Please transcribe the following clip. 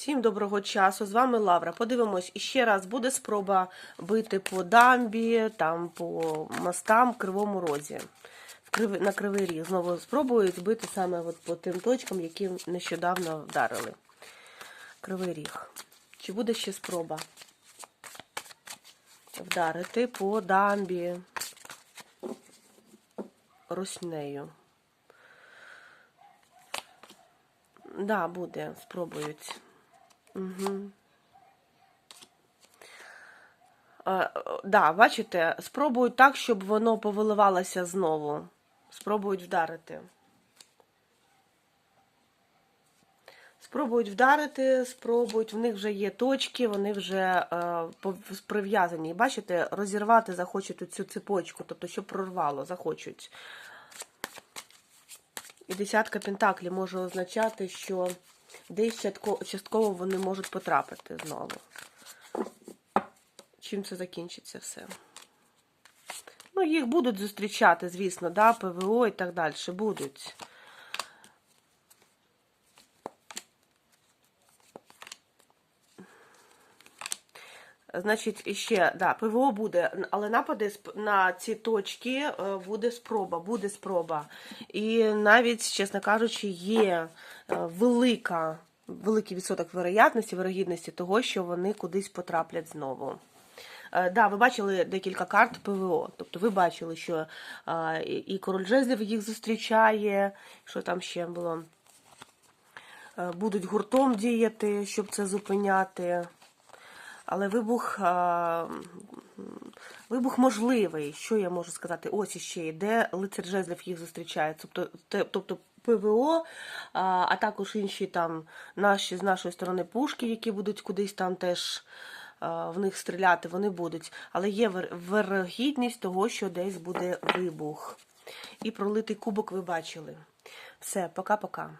Всім доброго часу. З вами Лавра. Подивимось, іще раз буде спроба бити по дамбі, там по мостам в Кривому Розі. На Кривий Ріг. Знову спробують бити саме от по тим точкам, які нещодавно вдарили. Кривий Ріг. Чи буде ще спроба вдарити по дамбі Роснею? Да, буде, спробують. Угу. Е, да, бачите, спробують так, щоб воно повиливалося знову. Спробують вдарити. Спробують вдарити, спробують, в них вже є точки, вони вже е, прив'язані. Бачите, розірвати захочуть цю цепочку, тобто, щоб прорвало, захочуть. І десятка пентаклів може означати, що десь частково вони можуть потрапити знову. Чим це закінчиться все? Ну, їх будуть зустрічати, звісно, да, ПВО і так далі. Будуть. Значить, іще, да, ПВО буде, але напади на ці точки е, буде спроба, буде спроба. І навіть, чесно кажучи, є е, велика, великий відсоток вероятності, вирогідності того, що вони кудись потраплять знову. Е, Да, ви бачили декілька карт ПВО. Тобто ви бачили, що і король жезлів їх зустрічає, що там ще було. Будуть гуртом діяти, щоб це зупиняти. Але вибух, а, вибух можливий. Що я можу сказати? Ось іще йде лицар жезлів їх зустрічає. Тобто, тобто ПВО, а, а також інші там наші з нашої сторони пушки, які будуть кудись там теж в них стріляти, вони будуть. Але є вирогідність того, що десь буде вибух. І пролитий кубок ви бачили. Все, пока-пока.